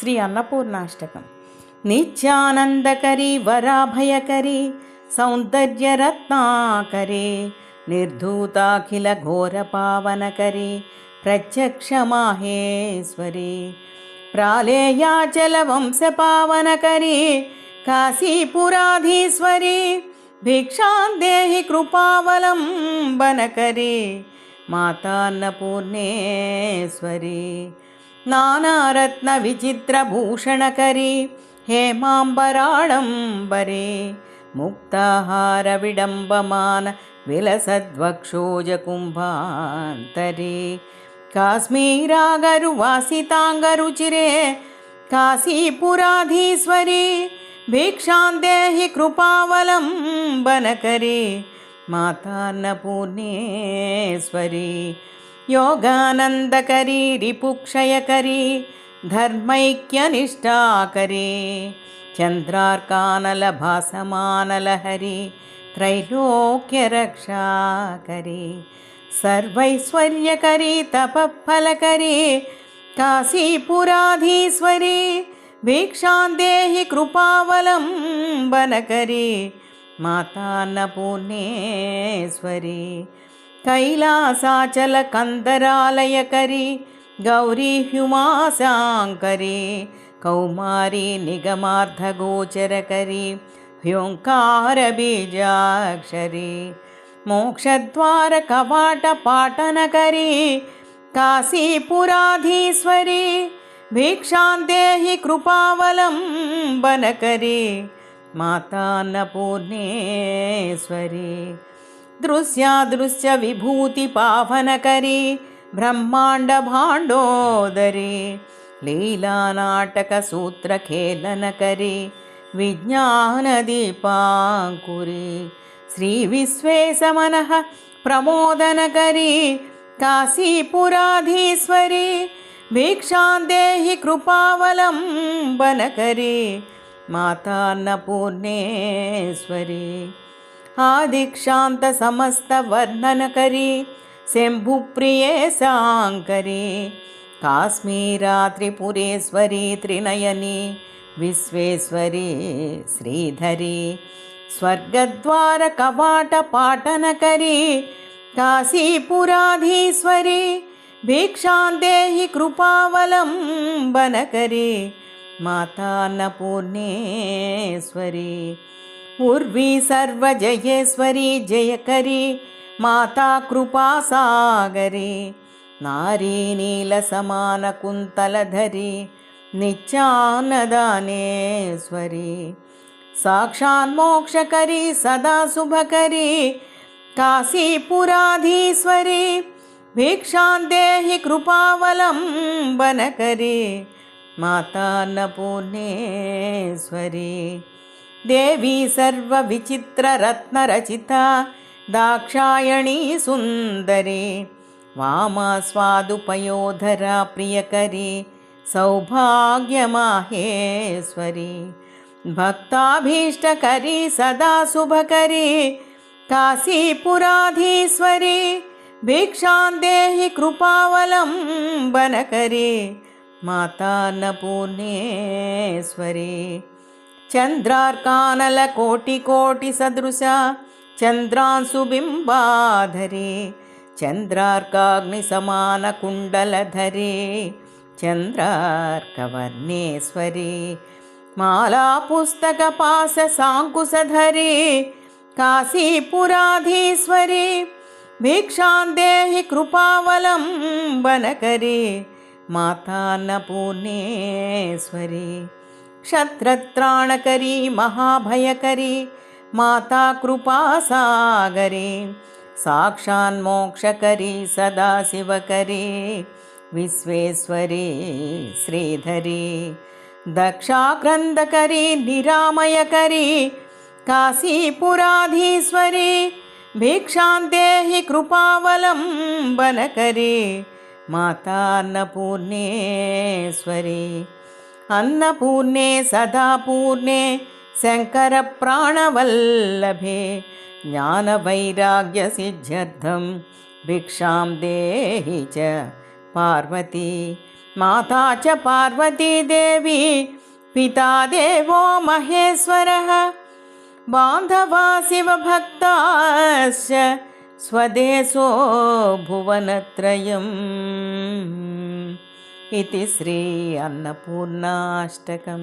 శ్రీ అన్నపూర్ణాష్టకం. నిత్యానందకరి వరాభయకరి సౌందర్యరత్నాకరి నిర్ధూతాఖిల ఘోర పావనకరి ప్రత్యక్ష మాహేశ్వరి ప్రాళేయాచల వంశ పావనకరి కాశీపురాధీశ్వరి భిక్షాందేహి కృపావలంబనకరి మాతాన్నపూర్ణేశ్వరి नानारत्नविचित्रभूषणकरि मुक्ताहारविडम्बमान विलसद्वक्षोजकुम्भान्तरे काश्मीरागरुवासिताङ्गरुचिरे काशीपुराधीश्वरे काशीपुराधीश्वरी भिक्षान्तेहि कृपावलम्बनकरे मातान्नपूर्णेश्वरी భిక్షాందేహి కృపావలంబనకరి మాతాన్నపూర్ణేశ్వరి యోగానందకరి రిపుక్షయకరి ధర్మైక్యనిష్టాకరి చంద్రార్కానల భాసమానలహరి త్రైలోక్యరక్షాకరి సర్వైశ్వర్యకరి తపఫలకరి కాశీపురాధీశ్వరి कैलासाचलकन्दरालयकरी गौरी ह्युमासाङ्करी कौमारी निगमार्धगोचर ह्योङ्कारबीजाक्षरी ह्योङ्कार काशीपुराधीश्वरी मोक्षद्वार कृपावलम्बनकरी माता न दृश्यादृश्यविभूतिपावनकरे ब्रह्माण्डभाण्डोदरे लीलानाटकसूत्रखेलनकरे विज्ञानदीपाङ्कुरे श्रीविश्वेशमनः प्रमोदनकरी काशीपुराधीश्वरी दीक्षान् देहि कृपावलम्बनकरी मातान्नपूर्णेश्वरी। భాండోదరి లీలానాటక సూత్రఖేళనకరి విజ్ఞానదీపాంకురి శ్రీ విశ్వేశమనః ప్రమోదనకరి కాశీపురాధీశ్వరి భిక్షాందేహి కృపావలంబనకరి మాతాన్నపూర్ణేశ్వరి ఆదిక్షాంత సమస్త వర్ణనకరి శంభుప్రియే సాంకరి కాశ్మీరాత్రిపురేశ్వరి త్రినయని విశ్వేశ్వరి శ్రీధరి స్వర్గద్వార కవాట పాటనకరి కాశీపురాధీశ్వరి భిక్షాందేహి కృపావలంబనకరి మాతాన్నపూర్ణేశ్వరి ఉర్వి సర్వజయేశ్వరి జయకరి మాతా కృపాసాగరి देवी सर्वविचित्ररत्नरचिता दाक्षायणी सुन्दरे वामास्वादुपयोधरा स्वादुपयोधरा सौभाग्यमाहेश्वरी भक्ताभीष्टकरी सदा शुभकरी काशीपुराधीश्वरी भिक्षां देहि कृपावलम्बनकरि माता न पूर्णेश्वरी ప్రియకరి సౌభాగ్యమాహేశ్వరి భక్తాభీష్టకరి సదా శుభకరి కాశీపురాధీశ్వరి భిక్షాందేహి కృపావలంబనకరి చంద్రార్కానల కోటి కోటి సదృశ చంద్రాంశుబింబాధరి చంద్రార్కాగ్ని సమాన కుండలధరి చంద్రార్కవర్ణేశ్వరి మాలా పుస్తక పాస సాంకుశధరి కాశీపురాధీశ్వరి భిక్షాందేహి కృపావలంబనకరి మాతాన్నపూర్ణేశ్వరి క్షత్రత్రాణకరి మహాభయకరి మాతా కృపాసాగరి సాక్షాన్మోక్షకరి సదాశివకరి విశ్వేశ్వరి శ్రీధరి దక్షాక్రందకరి నిరామయకరి కాశీపురాధీశ్వరి భిక్షాందేహి కృపావలంబనకరి మాతాన్నపూర్ణేశ్వరి. अन्नपूर्णे सदा पूर्णे शङ्करप्राणवल्लभे ज्ञानवैराग्यसिद्ध्यर्थं भिक्षां देहि च पार्वती। माता च पार्वतीदेवी पिता देवो महेश्वरः। बान्धवा शिवभक्ताश्च स्वदेशो भुवनत्रयम्। ఇది శ్రీ అన్నపూర్ణాష్టకం